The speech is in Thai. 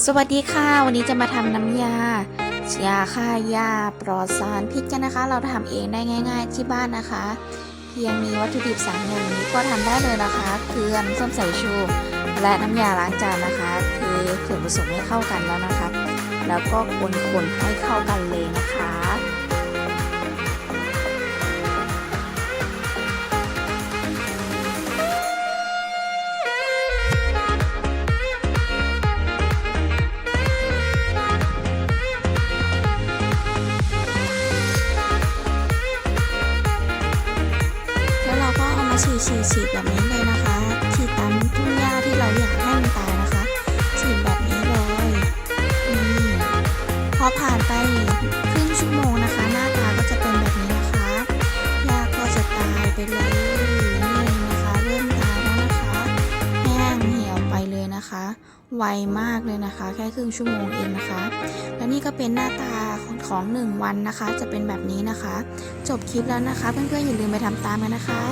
สวัสดีค่ะ วันนี้จะมาทำน้ำยายาฆ่าหญ้าปลอดสารพิษกันนะคะ เราทำเองได้ง่าย ๆ ที่บ้านนะคะ เพียงมีวัตถุดิบสามอย่างนี้ก็ทำได้เลยนะคะเกลือน้ำส้มสายชู และน้ำยาล้างจานนะคะเทส่วนผสมให้เข้ากันแล้วนะคะ แล้วก็คนๆให้เข้ากันเลยนะคะ ฉีดฉีดฉีดแบบนี้เลยนะคะ ฉีดตามทุ่งหญ้าที่เราอยากให้มันตายนะคะ ฉีดแบบนี้เลยนี่พอผ่านไปครึ่งชั่วโมงนะคะ หน้าตาก็จะเป็นแบบนี้นะคะหญ้าก็จะตายไปเลยนี่นะคะเริ่มตายแล้วนะคะแห้งเหี่ยวไปเลยนะคะไวมากเลยนะคะ แค่ครึ่งชั่วโมงเองนะคะ และนี่ก็เป็นหน้าตาของของหนึ่งวันนะคะ จะเป็นแบบนี้นะคะ จบคลิปแล้วนะคะ เพื่อนๆอย่าลืมไปทำตามกันนะคะ